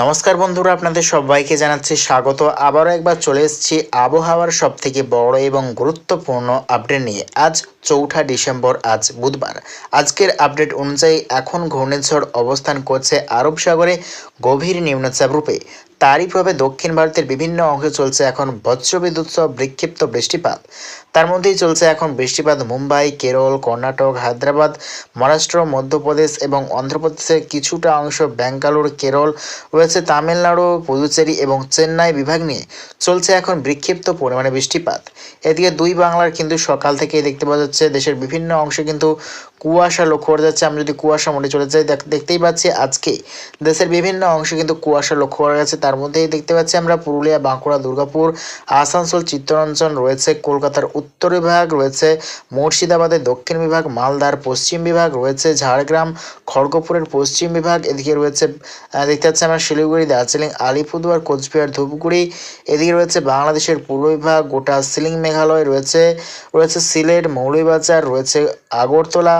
নমস্কার বন্ধুরা, আপনাদের সবাইকে জানাচ্ছি স্বাগত। আবারও একবার চলে এসেছি আবহাওয়ার সবথেকে বড় এবং গুরুত্বপূর্ণ আপডেট নিয়ে। আজ চৌঠা ডিসেম্বর, আজ বুধবার। আজকের আপডেট অনুযায়ী এখন ঘূর্ণিঝড় অবস্থান করছে আরব সাগরে গভীর নিম্নচাপ রূপে। তারই প্রভাবে দক্ষিণ ভারতের বিভিন্ন অংশে চলছে এখন বজ্রবিদ্যুৎ সহ বিক্ষিপ্ত বৃষ্টিপাত। তার মধ্যেই চলছে এখন বৃষ্টিপাত মুম্বাই, কেরল, কর্ণাটক, হায়দ্রাবাদ, মহারাষ্ট্র, মধ্যপ্রদেশ এবং অন্ধ্রপ্রদেশের কিছুটা অংশ ব্যাঙ্গালোর, কেরল, রয়েছে তামিলনাড়ু, পুদুচেরি এবং চেন্নাই বিভাগ নিয়ে চলছে এখন বিক্ষিপ্ত পরিমাণে বৃষ্টিপাত। এদিকে দুই বাংলার কিন্তু সকাল থেকেই দেখতে পাওয়া যাচ্ছে, দেশের বিভিন্ন অংশে কিন্তু কুয়াশা লক্ষ্য করা যাচ্ছে। আমি যদি কুয়াশা মোড়ে চলে যাই দেখতেই পাচ্ছি আজকে দেশের বিভিন্ন অংশে কিন্তু কুয়াশা লক্ষ্য করা গেছে। তার মধ্যেই দেখতে পাচ্ছি আমরা পুরুলিয়া, বাঁকুড়া, দুর্গাপুর, আসানসোল, চিত্তরঞ্জন রয়েছে, কলকাতার উত্তর বিভাগ রয়েছে, মুর্শিদাবাদের দক্ষিণ বিভাগ, মালদার পশ্চিম বিভাগ রয়েছে, ঝাড়গ্রাম, খড়গপুরের পশ্চিম বিভাগ, এদিকে রয়েছে দেখতে পাচ্ছি আমরা শিলিগুড়ি, দার্জিলিং, আলিপুরদুয়ার, কোচবিহার, ধূপগুড়ি, এদিকে রয়েছে বাংলাদেশের পূর্ব বিভাগ, গোটা সিলিং মেঘালয় রয়েছে রয়েছে সিলেট, মৌলভীবাজার, রয়েছে আগরতলা,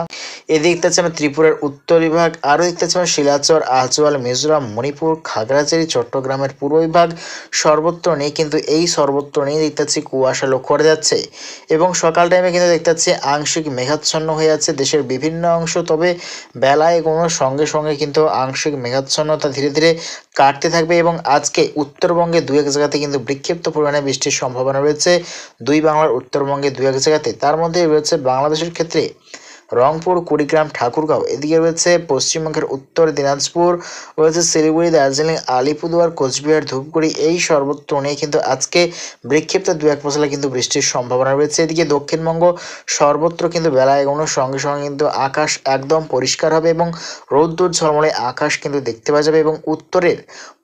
এদিকে দেখতে আমরা ত্রিপুরার উত্তর বিভাগ, আরও দেখতে পাচ্ছি আমরা শিলাচর, আজওয়াল, মিজোরাম, মণিপুর, খাগড়াছড়ি চট্টগ্রামের পূর্ব বিভাগ সর্বত্র নেই, কিন্তু এই সর্বত্র নেই দেখতে কুয়াশা লক্ষ্য করা যাচ্ছে। এবং সকাল টাইমে কিন্তু দেখতে পাচ্ছি আংশিক মেঘাচ্ছন্ন হয়ে যাচ্ছে দেশের বিভিন্ন অংশ, তবে বেলায় কোনো সঙ্গে সঙ্গে কিন্তু আংশিক মেঘাচ্ছন্নতা ধীরে ধীরে কাটতে থাকবে এবং আজকে উত্তরবঙ্গে দু এক জায়গাতে কিন্তু বিক্ষিপ্ত পরিমাণে বৃষ্টির সম্ভাবনা রয়েছে। দুই বাংলার উত্তরবঙ্গে দু এক জায়গাতে। তার মধ্যে রয়েছে বাংলাদেশের ক্ষেত্রে রংপুর, কুড়িগ্রাম, ঠাকুরগাঁও। এদিকে রয়েছে পশ্চিমবঙ্গের উত্তর দিনাজপুর, রয়েছে শিলিগুড়ি, দার্জিলিং, আলিপুরদুয়ার, কোচবিহার, ধূপগুড়ি, এই সর্বত্র নিয়ে কিন্তু আজকে বিক্ষিপ্ত দু এক পশলা কিন্তু বৃষ্টির সম্ভাবনা রয়েছে। এদিকে দক্ষিণবঙ্গ সর্বত্র কিন্তু বেলা এগোনোর সঙ্গে সঙ্গে কিন্তু আকাশ একদম পরিষ্কার হবে এবং রৌদ্র ঝলমলে আকাশ কিন্তু দেখতে পাওয়া যাবে এবং উত্তরের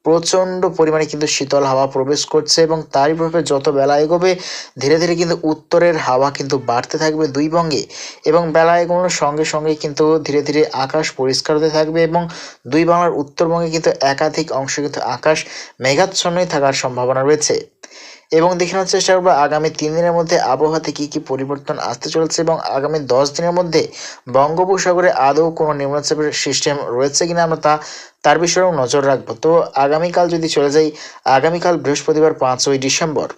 প্রচণ্ড পরিমাণে কিন্তু শীতল হাওয়া প্রবেশ করছে এবং তারই প্রভাবে যত বেলা এগোবে, ধীরে ধীরে কিন্তু উত্তরের হাওয়া কিন্তু বাড়তে থাকবে দুই বঙ্গে এবং বেলা এগোনোর সঙ্গে সঙ্গে কিন্তু ধীরে ধীরে আকাশ পরিষ্কার হতে থাকবে এবং দুই বাংলার উত্তরবঙ্গে কিন্তু একাধিক অংশে কিন্তু আকাশ মেঘাচ্ছন্নই থাকার সম্ভাবনা রয়েছে। এবং দেখে নেওয়ার চেষ্টা করব আগামী তিন দিনের মধ্যে আবহাওয়াতে কী কী পরিবর্তন আসতে চলেছে এবং আগামী দশ দিনের মধ্যে বঙ্গোপসাগরে আদৌ কোনো নিম্নচাপের সিস্টেম রয়েছে কিনা আমরা তা তার বিষয়েও নজর রাখব। তো আগামীকাল যদি চলে যাই, আগামীকাল বৃহস্পতিবার পাঁচই ডিসেম্বর।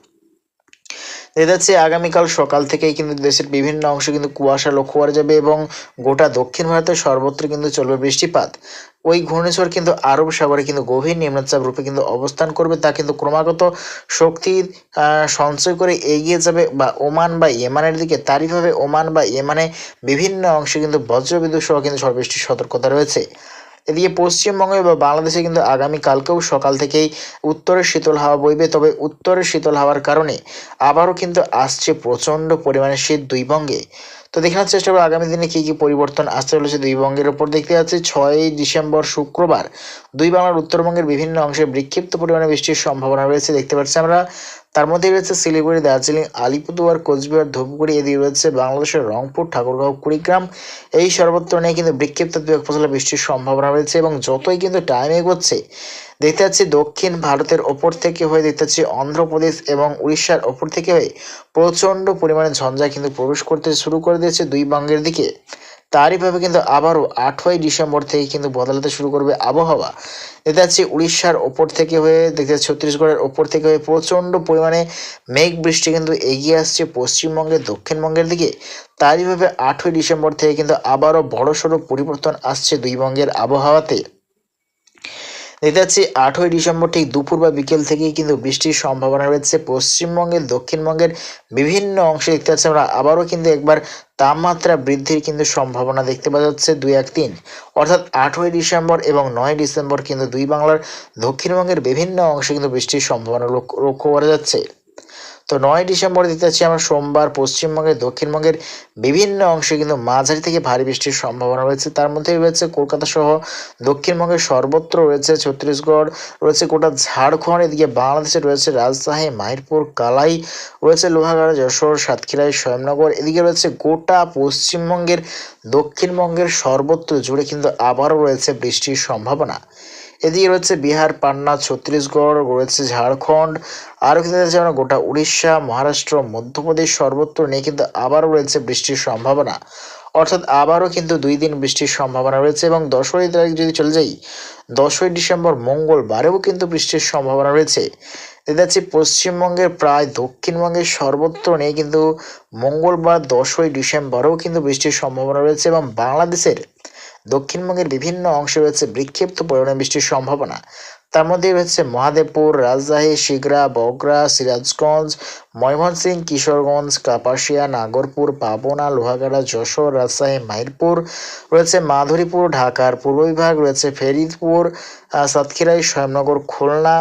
দেখা যাচ্ছে আগামীকাল সকাল থেকেই কিন্তু দেশের বিভিন্ন অংশে কিন্তু কুয়াশা লক্ষ্য করা যাবে এবং গোটা দক্ষিণ ভারতের সর্বত্র কিন্তু চলবে বৃষ্টিপাত। ওই ঘূর্ণিঝড় কিন্তু আরব সাগরে কিন্তু গভীর নিম্নচাপ রূপে কিন্তু অবস্থান করবে, তা কিন্তু ক্রমাগত শক্তি সঞ্চয় করে এগিয়ে যাবে বা ওমান বা ইয়েমানের দিকে। তারইভাবে ওমান বা ইয়েমানে বিভিন্ন অংশে কিন্তু বজ্রবিদ্যুৎ সহ কিন্তু ঝড় বৃষ্টির সতর্কতা রয়েছে। এদিকে পশ্চিমবঙ্গে বা বাংলাদেশে কিন্তু আগামী কালকেও সকাল থেকেই উত্তরের শীতল হাওয়া বইবে। তবে উত্তরের শীতল হাওয়ার কারণে আবারও কিন্তু আসছে প্রচণ্ড পরিমাণে শীত দুই বঙ্গে। তো দেখার চেষ্টা করব আগামী দিনে কী কী পরিবর্তন আসতে চলেছে দুই বঙ্গের ওপর দেখতে যাচ্ছে ছয়ই ডিসেম্বর শুক্রবার দুই বাংলার উত্তরবঙ্গের বিভিন্ন অংশে বিক্ষিপ্ত পরিমাণে বৃষ্টির সম্ভাবনা রয়েছে। দেখতে পাচ্ছি আমরা তার মধ্যে রয়েছে শিলিগুড়ি দার্জিলিং, আলিপুরদুয়ার, কোচবিহার, ধূপগুড়ি, এদিকে রয়েছে বাংলাদেশের রংপুর, ঠাকুরগাঁও, কুড়িগ্রাম। এই সর্বত্র নিয়ে কিন্তু বিক্ষিপ্ত দু এক ফসলা বৃষ্টির সম্ভাবনা রয়েছে এবং যতই কিন্তু টাইম এগোচ্ছে, দেখতে পাচ্ছি দক্ষিণ ভারতের ওপর থেকে হয়ে দেখতে পাচ্ছি অন্ধ্রপ্রদেশ এবং উড়িষ্যার ওপর থেকে হয়ে প্রচণ্ড পরিমাণে ঝঞ্ঝা কিন্তু প্রবেশ করতে শুরু করে দিয়েছে দুই বঙ্গের দিকে। তারইভাবে কিন্তু আবারও আঠই ডিসেম্বর থেকে কিন্তু বদলাতে শুরু করবে আবহাওয়া। দেখতে যাচ্ছে উড়িষ্যার ওপর থেকে হয়ে, দেখতে ছত্তিশগড়ের ওপর থেকে হয়ে প্রচণ্ড পরিমাণে মেঘ বৃষ্টি কিন্তু এগিয়ে আসছে পশ্চিমবঙ্গের দক্ষিণবঙ্গের দিকে। তারইভাবে আঠই ডিসেম্বর থেকে কিন্তু আবারও বড়সড় পরিবর্তন আসছে দুই বঙ্গের আবহাওয়াতে। দেখতে পাচ্ছি আঠই ডিসেম্বর ঠিক দুপুর বা বিকেল থেকেই কিন্তু বৃষ্টির সম্ভাবনা রয়েছে। পশ্চিমবঙ্গের, দক্ষিণবঙ্গের বিভিন্ন অংশে দেখতে পাচ্ছি আমরা আবারও কিন্তু একবার তাপমাত্রা বৃদ্ধির কিন্তু সম্ভাবনা দেখতে পাওয়া যাচ্ছে দুই এক তিন। অর্থাৎ আঠই ডিসেম্বর এবং নয় ডিসেম্বর কিন্তু দুই বাংলার দক্ষিণবঙ্গের বিভিন্ন অংশে কিন্তু বৃষ্টির সম্ভাবনা লক্ষ্য করা যাচ্ছে। তো নয় ডিসেম্বর দিতে পাচ্ছি আমরা সোমবার পশ্চিমবঙ্গের, দক্ষিণবঙ্গের বিভিন্ন অংশে কিন্তু মাঝারি থেকে ভারী বৃষ্টির সম্ভাবনা রয়েছে। তার মধ্যে রয়েছে কলকাতা সহ দক্ষিণবঙ্গের সর্বত্র রয়েছে ছত্তিশগড়, রয়েছে গোটা ঝাড়খণ্ড, এদিকে বাংলাদেশে রয়েছে রাজশাহী, মাহিরপুর, কালাই, রয়েছে লোহাগড়া, যশোর সাতক্ষীরায় স্বয়ংনগর, এদিকে রয়েছে গোটা পশ্চিমবঙ্গের, দক্ষিণবঙ্গের সর্বত্র জুড়ে কিন্তু আবারও রয়েছে বৃষ্টির সম্ভাবনা। এদিকে রয়েছে বিহার, পান্না, ছত্তিশগড়, রয়েছে ঝাড়খণ্ড, আরও কিন্তু রয়েছে আমরা গোটা উড়িষ্যা, মহারাষ্ট্র, মধ্যপ্রদেশ সর্বত্র নিয়ে কিন্তু আবারও রয়েছে বৃষ্টির সম্ভাবনা। অর্থাৎ আবারও কিন্তু দুই দিন বৃষ্টির সম্ভাবনা রয়েছে এবং দশই তারিখ যদি চলে যাই, দশই ডিসেম্বর, মঙ্গলবারেও কিন্তু বৃষ্টির সম্ভাবনা রয়েছে। দেখা যাচ্ছে পশ্চিমবঙ্গের প্রায় দক্ষিণবঙ্গের সর্বত্র নেই কিন্তু মঙ্গলবার, দশই ডিসেম্বরেও কিন্তু বৃষ্টির সম্ভাবনা রয়েছে এবং বাংলাদেশের দক্ষিণবঙ্গের বিভিন্ন অংশে রয়েছে বিক্ষিপ্ত পরিমাণে বৃষ্টির সম্ভাবনা। তার মধ্যে রয়েছে মহাদেবপুর, রাজশাহী, শিগরা বগরা সিরাজগঞ্জ ময়মনসিংহ কিশোরগঞ্জ, কাপাসিয়া, নাগরপুর, পাবনা, লোহাগাড়া, যশোর, রাজশাহী, মাইরপুর, রয়েছে মাধুরীপুর, ঢাকার পূর্ব বিভাগ, রয়েছে ফেরিদপুর সাতক্ষীরাই স্বয়ংনগর খুলনা।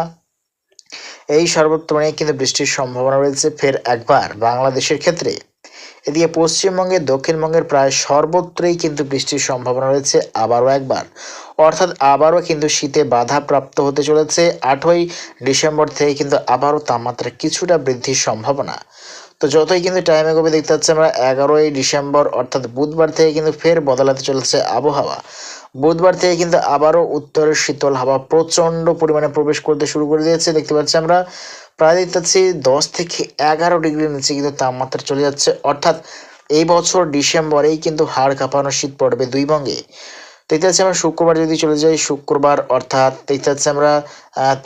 এই সর্বত্র নিয়ে কিন্তু বৃষ্টির সম্ভাবনা রয়েছে ফের একবার বাংলাদেশের ক্ষেত্রে। এদিকে পশ্চিমবঙ্গে, দক্ষিণবঙ্গের প্রায় সর্বত্রই কিন্তু বৃষ্টির সম্ভাবনা রয়েছে, আবারও একবার। অর্থাৎ আবারও কিন্তু শীতে বাধা প্রাপ্ত হতে চলেছে। আটই ডিসেম্বর থেকে কিন্তু আবারও তাপমাত্রা কিছুটা বৃদ্ধির সম্ভাবনা। তো যতই কিন্তু টাইম এগোবে দেখতে পাচ্ছি আমরা, এগারোই ডিসেম্বর, অর্থাৎ বুধবার থেকে কিন্তু ফের বদলাতে চলেছে আবহাওয়া। বুধবার থেকে কিন্তু আবারও উত্তরের শীতল হাওয়া প্রচণ্ড পরিমাণে প্রবেশ করতে শুরু করে দিয়েছে। দেখতে পাচ্ছি আমরা প্রায় দেখতে পাচ্ছি দশ থেকে এগারো ডিগ্রির নিচে কিন্তু তাপমাত্রা চলে যাচ্ছে। অর্থাৎ এই বছর ডিসেম্বরেই কিন্তু হাড় কাঁপানো শীত পড়বে দুই বঙ্গে। দেখতে পাচ্ছি আমরা শুক্রবার যদি চলে যাই, শুক্রবার অর্থাৎ দেখতে পাচ্ছি আমরা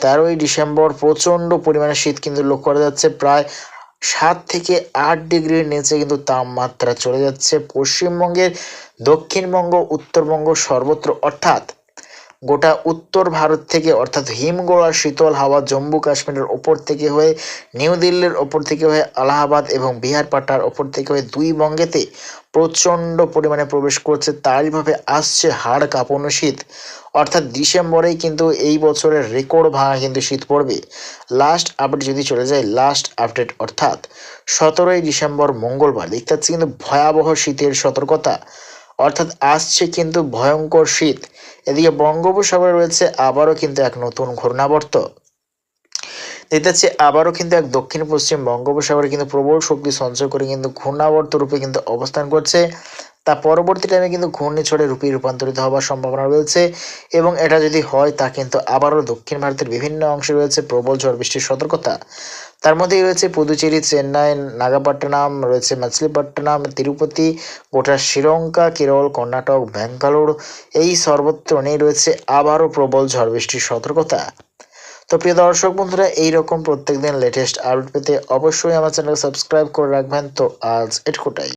তেরোই ডিসেম্বর প্রচণ্ড পরিমাণে শীত কিন্তু লক্ষ্য করা যাচ্ছে। প্রায় সাত থেকে আট ডিগ্রির নিচে কিন্তু তাপমাত্রা চলে যাচ্ছে। পশ্চিমবঙ্গের দক্ষিণবঙ্গ উত্তরবঙ্গ সর্বত্র অর্থাৎ গোটা উত্তর ভারত থেকে, অর্থাৎ হিমগোড়া শীতল হাওয়া, জম্মু কাশ্মীরের ওপর থেকে হয়ে, নিউ দিল্লির ওপর থেকে হয়ে, আলাহাবাদ এবং বিহার পাটনার ওপর থেকে হয়ে দুই বঙ্গেতে প্রচণ্ড পরিমাণে প্রবেশ করছে। তারইভাবে আসছে হাড় কাঁপানো শীত। অর্থাৎ ডিসেম্বরেই কিন্তু এই বছরের রেকর্ড ভাঙা কিন্তু শীত পড়বে। লাস্ট আপডেট যদি চলে যায়, লাস্ট আপডেট অর্থাৎ সতেরোই ডিসেম্বর মঙ্গলবার। দেখতে পাচ্ছি কিন্তু ভয়াবহ শীতের সতর্কতা। অর্থাৎ আসছে কিন্তু ভয়ঙ্কর শীত। এদিকে বঙ্গোপসাগরে রয়েছে আবারও কিন্তু এক নতুন ঘূর্ণাবর্ত। দেখতে আবারও কিন্তু এক দক্ষিণ পশ্চিম বঙ্গোপসাগরে কিন্তু প্রবল শক্তি সঞ্চয় করে কিন্তু ঘূর্ণাবর্ত রূপে কিন্তু অবস্থান করছে। তা পরবর্তী টাইমে কিন্তু ঘূর্ণিঝড়ে রূপে রূপান্তরিত হওয়ার সম্ভাবনা রয়েছে এবং এটা যদি হয়, তা কিন্তু আবারও দক্ষিণ ভারতের বিভিন্ন অংশে রয়েছে প্রবল ঝড় বৃষ্টির সতর্কতা। তার মধ্যেই রয়েছে পুদুচেরি, চেন্নাই, নাগাপট্টনম, রয়েছে মাছলিপট্টনম, তিরুপতি, গোটা শ্রীলঙ্কা, কেরল, কর্ণাটক, ব্যাঙ্গালোর। এই সর্বত্র নেই, রয়েছে আবারও প্রবল ঝড় বৃষ্টির সতর্কতা। তো প্রিয় দর্শক বন্ধুরা, এইরকম প্রত্যেকদিন লেটেস্ট আপডেট পেতে অবশ্যই আমার চ্যানেল সাবস্ক্রাইব করে রাখবেন। তো আজ এটুকুটাই।